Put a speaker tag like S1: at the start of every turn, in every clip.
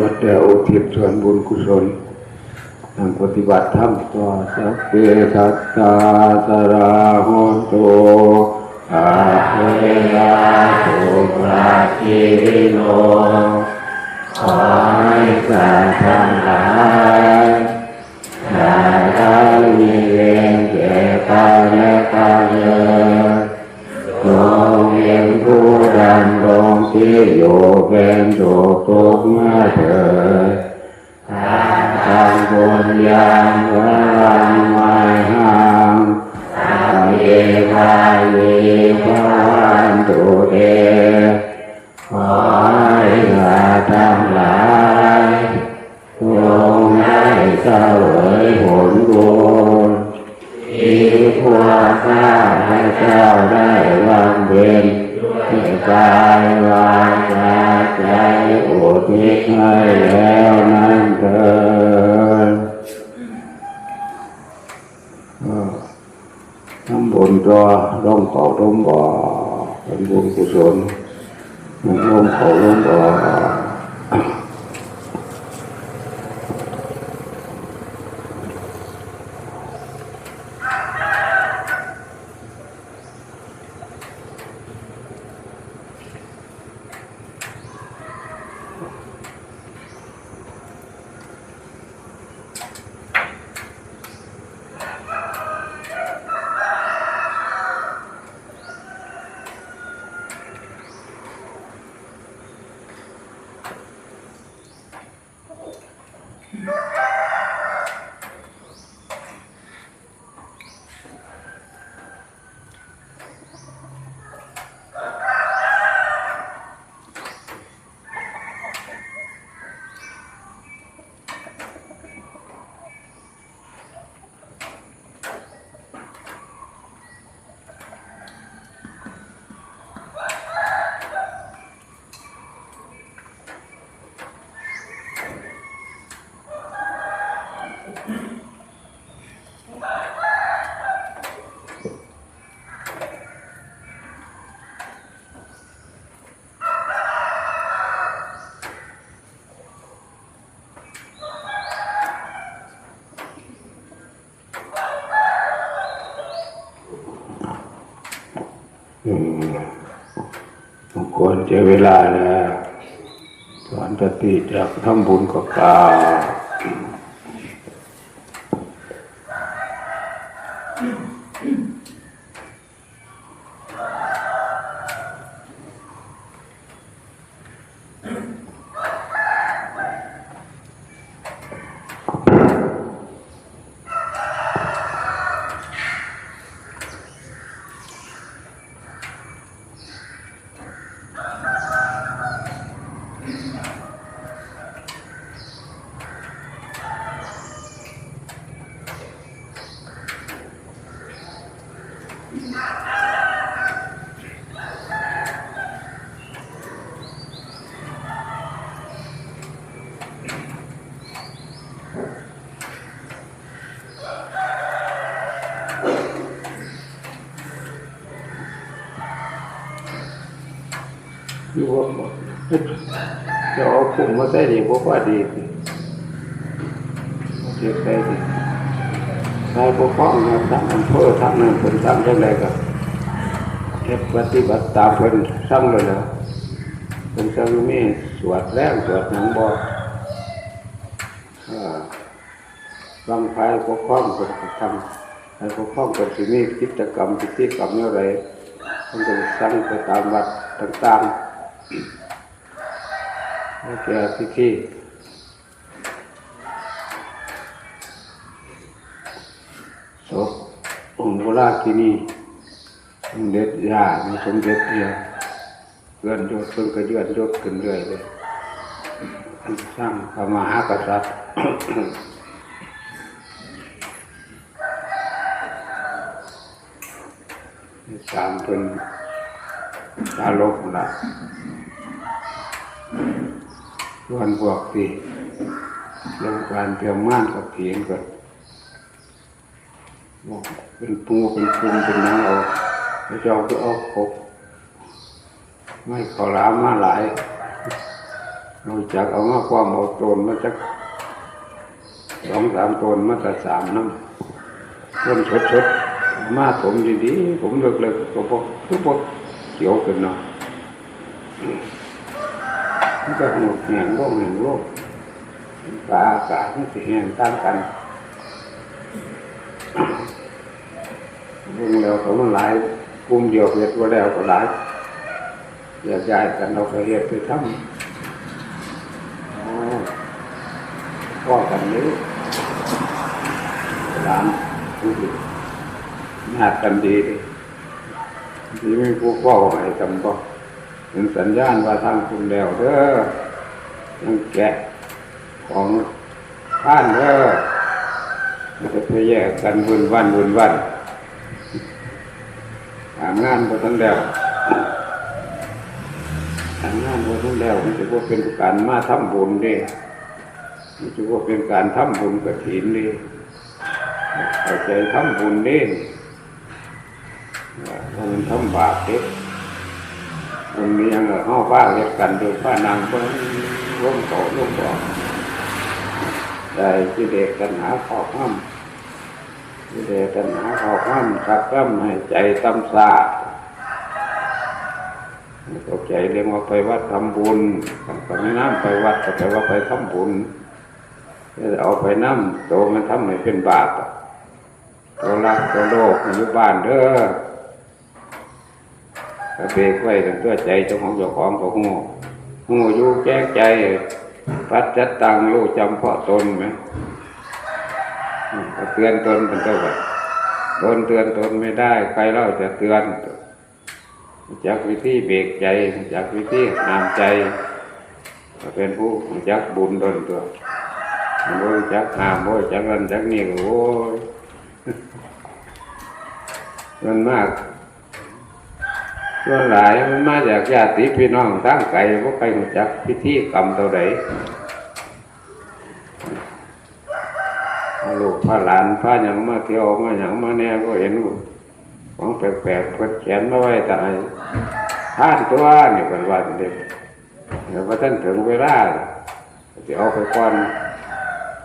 S1: วัดแดวอุทิศส่วนบุญกุศลทางปฏิบัติธรรมต่อสัพเพสัตตาสราโหตุอาเวลาสุปราชิโนขอให้สัตว์ทั้งหลายได้ได้มีเวรแก่กันและกันำรงที่อยู่เป็นสุขทุกเมื่อเถิดทางบุญญาณวรังไม่หังทำเยวายีพวันตุเตขอให้ข้าทั้งหลายจงได้เสวยผลบุญที่พวกข้าพเจ้าได้วางเพ็ญ ด้วยกายวาจาใจอุทิศให้แล้วนั้นเถิดทำบุญตัวร่มเขาร่มบ่อเป็นบุญกุศลร่มเขาร่มบ่อมสมควร เจอเวลาแล้วสอนสติจากทำบุญกับกา อยู่ว่าจะเอาปุ่มมาใส่ดีพวกว่าดีสิเจ็บใจดีใส่พวกฟ้องนะทำอำเภอทำนั่นเป็นทำยังไงก็เก็บปฏิบัติตามเป็นซ้ำเลยนะเป็นซ้ำมีสวดแรงสวดหนังบอกบางไฟพวกฟ้องเป็นทำไอ้พวกฟ้องเป็นสิ่มีกิจกรรมพิธีกรรมอะไรมันจะสั่งไปตามวัดต่างๆ ให้แก่พิธีศพองค์โบราณที่นี่สมเด็จย่ามีสมเด็จเดียวเลื่อนยศเพิ่งก็เลื่อนยศขึ้นเรื่อยเลยสร้างพระมหากษัตริย์ตามเป็น ตาลบละวันพวกที่ลงการเตรียมม่านกับเถียงก่อนบอกเป็นปูเป็นปุงเป็นน้ำเอาพระเจ้าก็เอาครบไม่ขอรามมาหลายนอกจากเอามาความเอาตนมาจากสองสามตนมาจากสามน้ำต้นชดชดมาผมดีๆผมเลิกเลิกก็พกทุกพกเขียวขึ้นเนาะมันก็หมดแห่งโลกแห่งโลกปลาอากาศมันสิแห่งต่างกันเรื่องแล้วเขามันหลายกลุ่มเดียวเฮ็ดว่าแล้วก็หลายแยากย้ายกันเราไปเฮ็ดไปทำพ่อกันนี้หลานผู้ดีญาติกันดีเลย ที่ไม่ผู้พ่อให้จำก็เห็นสัญญาณว่าทางคุณแล้วเด้อยังแกะของท่านเด้อมันจะไปแยกกันวุ่นวันวุ่นวันทำงานพอทั้งแล้วทำงานพอทั้งแล้วมันจะว่าเป็นการมาทำบุญเด้มันถือว่าเป็นการทำบุญกระถินนี่เข้าใจทำบุญนี่ถ้ มันทำบาปเด็กมันมีอย่างห้าฟ้าเรียกกันโดยฟ้านางก็ร่มโตร่มบอกได้ที่เด็กกันหาขอบห้ามที่เด็กกันหาขอบห้ามขับร่ำให้ใจตำซาเข้าใจเรียกว่าไปวัดทำบุญก็ไม่น้ำไปวัดก็แปลว่าไปทำบุญเอาไปน้ำโตมันทำให้เป็นบาปตัวรักตัวโลกอยู่บ้านเด้อ ถ้าเบรกไว้ตั้งตัวใจเจ้าของเจ้าของก็หูหูอยู่แจ้ใจปัดจัดตังรู้จำเพาะตนไหมเตือนตนเป็นตัวแบบตนเตือนตนไม่ได้ ใครเล่าจะเตือนจากวิธีเบรกใจจากวิธีห้ามใจเป็นผู้จักบุญตนตัวโอ้ยจักหามโอ้ยจักนันจักนี่โอ้ยมันมาก ส่วนหลายมันมาจากญาติพี่น้องทั้งไกลพวกไปรู้จักพิธีกรรมเท่าไหร่ลูกพาหลานพาอย่างมาเที่ยวมาอย่างมาแน่ก็เห็นของแปลกๆเพิ่นเขียนมาไว้แต่ไอ้ท่านตัวนี่เป็นวันเด็กเดี๋ยวพอท่านถึงเวลาจะเอาไปก่อน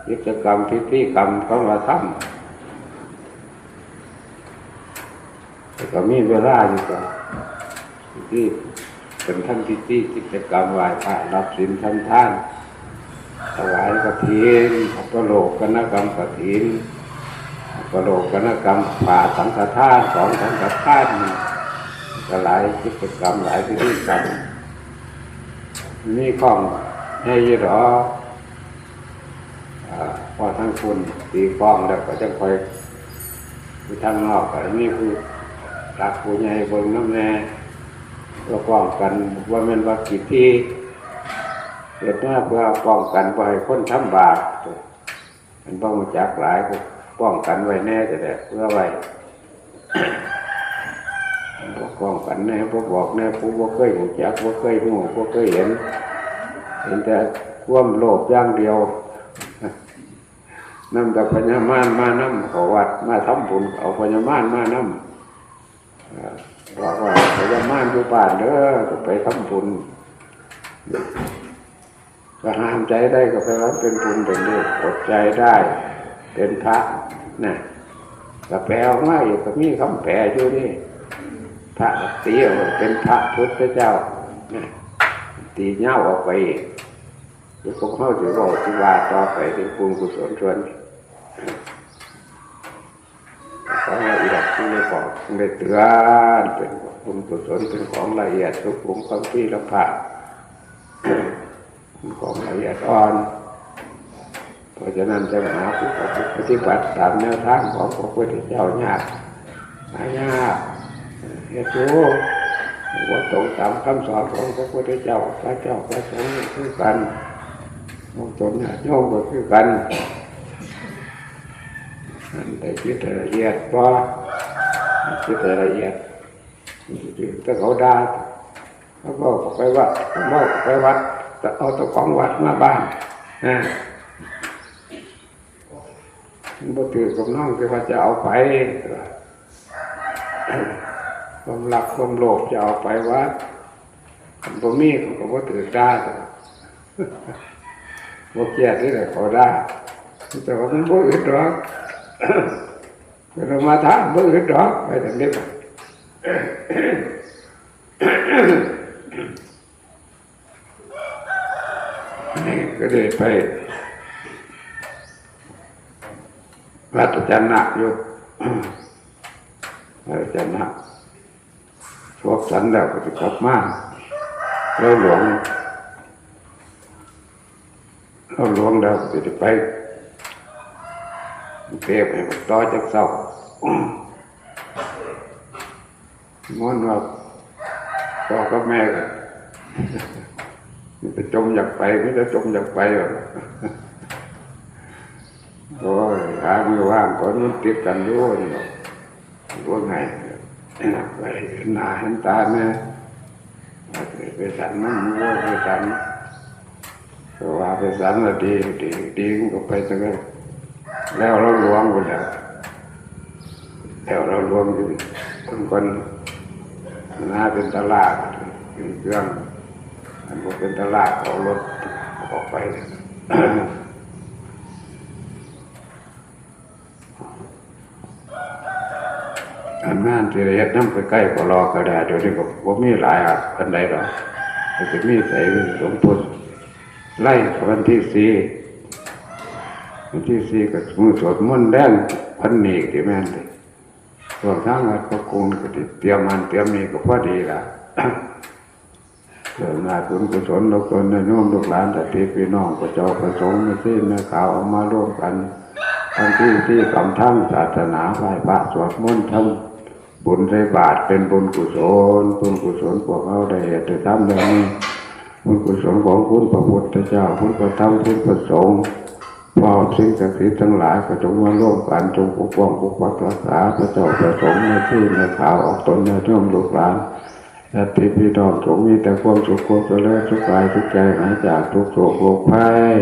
S1: กิจกรรมพิธีกรรมเของเราทำแต่ก็มีเวลาอยู่ก่อน ที่เป็นท่านพิธีกิจกรรมไหว้พระรับศีลทำท่านถวายกฐินประโลกกนกรรมกฐินประโลกกนกรรมป่าสังฆทานสองสังฆทานก็หลายกิจกรรมหลายพิธีกรรมมีข้องให้ยี่หรออ่าพอทั้งคุณตีกล้องแล้วก็จะคอยไปทางนอกอันนี้คือรักผู้ใหญ่บิ่งน้ำแน่ ก็ป้องกันว่ามันว่ากิจที่เกิดมาเพื่อป้องกันไว้คนทำบาปมันป้องมาจากหลายก็ป้องกันไว้แน่จะได้เพื่อไว้ป้องกันแน่พวกบอกแน่ผู้ว่าเคยหูจักว่าเคยหูว่าเคยเห็น เห็นแต่ความโลภอย่างเดียวนำแต่พญามารมานำขอวัดมาทำบุญเอาพญามารมานำเอ่อ บอกว่าพญามารอยู่บ้านเด้อก็ไปทำบุญก็ห้ามใจได้ก็ไปว่าเป็นบุญเป็นเด็กอดใจได้ เป็นพระนะก็แปลออกมาอยู่ก็มีคำแปลอยู่นี่ พระตีออกเป็นพระพุทธเจ้านะตีเง่าออกไปเดี๋ยวพวกเข้าจะบอกที่ว่าต่อไปเป็นบุญกุศลชวน ขอให้อีกที่ได้บอกได้เตือนเป็นบุญกุศลเป็นของละเอียดทุกผมความที่ละผ่าเป็นของละเอียดอ่อน เพราะฉะนั้นจะหาผู้ปฏิบัติตามแนวทางของพระพุทธเจ้ายากหายากเหตุรู้ว่าตรงตามคำสอนของพระพุทธเจ้าพระเจ้าพระสงฆ์คือกันมองตนเนี่ยโยมก็คือกัน ได้คิดรายละเอียดพอคิดรายละเอียดถ้าเขาด่าเขาบอกไปวัดเขาบอกไปวัดจะเอาตัวของวัดมาบ้านนะบ่ถือกับน้องคือว่าจะเอาไปความรักความโลภจะเอาไปวัดบ่มีเขาก็บ่ถือได้บกเกียดนี่แหละเขาได้แต่ว่ามันบ่อึดหรอก เรามาถามเบ่อึดหรอกไปทางนี้นี่ก็เลยไปวัดอาจารย์หนักอยู่วัดอาจารย์หนักพวกสันแล้วก็จะกลับมาเราหลวงเราหลวงแล้วก็จะไป เก็บให้ต่อจากเศร้าม้วนว่าพ่อกับแม่ก็มันจะจมอยากไปไม่จะจมอยากไปหรอกโอ้ยหามือว่างก่อนมันติดกันด้วยหรอกว่าไงไปหน้าเห็นตาแม่ไปสันมันมัวไปสันว่าไปสันละดีดีดีก็ไปตั้งแต่ แล้วเราหลวงไปแล้วแล้วเราหลวงอยู่คนคนน้าเป็นตลาดเป็นเครื่องอันเป็นตลาดเอารถออกไปอันนั้นที่เฮ็ดน้ำไปใกล้ก็รอกระดาษเดี๋ยวนี้ก็บ่มีหลายอันอันใดหรอกมันจะมีใส่หลวงพุทธไล่วันที่สี่ วันที่สี่ก็มือสวดมนต์แดงพันนีกที่แม่นเลยส่วนทางวัดพระกุงก็สิเตรียมมันเตรียมนี่ก็พอดีละเกิดมาคุณกุศลลูกตนโยมลูกหลานแต่ที่พี่น้องประเจ้าประสงค์ไม่ที่ไม่ข่าวเอามาร่วมกันทั้งที่ที่กำทั้งศาสนาไหว้พระสวดมนต์ทำบุญใส่บาตรเป็นบุญกุศลบุญกุศลพวกเราได้เหตุได้ทำได้นี้บุญกุศลของคุณพระพุทธเจ้าคุณพระธรรมคุณพระสงฆ์ พอมสิ่งศักดิ์สิทธิ์ทั้งหลายก็จงมาร่วมกันจงปกป้องปกปักรักษาพระเจ้าประสงค์ในที่ในข่าวออกตนในท่วมลูกหลานญาติพี่น้องจงมีแต่ความสุขความเจริญสุขกายทุกใจหายจากทุกโศกโรคภัย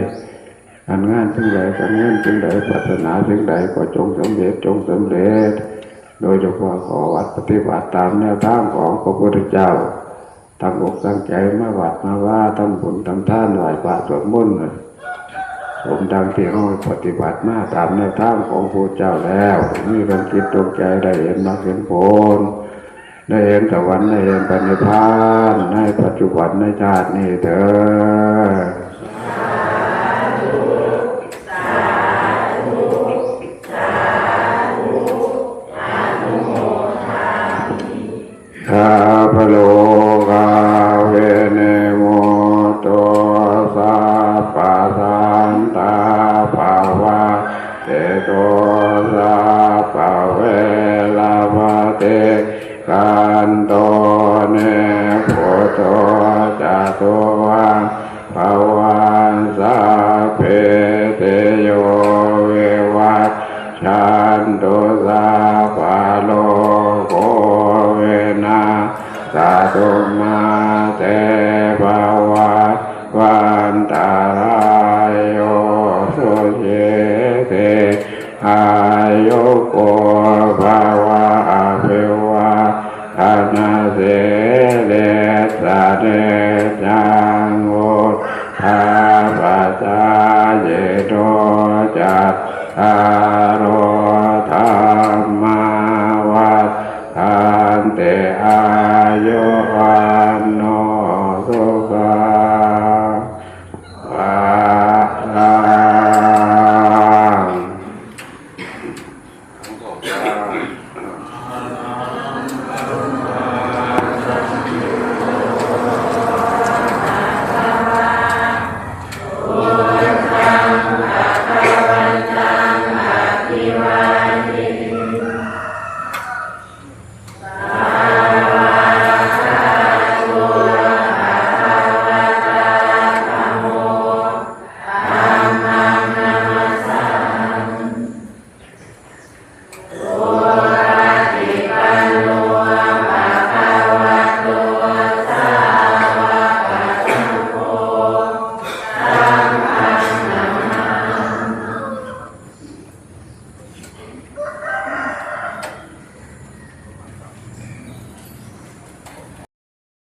S1: การงานจึงใดการงินจึงใดปรารถนาจึงใดก็จงสำเร็จจงสำเร็จ โดยเฉพาะขอวัดปฏิบัติตามแนวทางของพระพุทธเจ้าตั้งอกตั้งใจมาวัดมาว่าทำบุญทำท่านไหว้พระสวดมนต์ ผมดังที่ห้องปฏิบัติมาตามแนวทางของพระเจ้าแล้วมีความคิดตรงใจได้เห็นมาเห็นผลได้เห็นสวรรค์ได้เห็นปณิพานในปัจจุบันในชาตินี้เถอ ตโ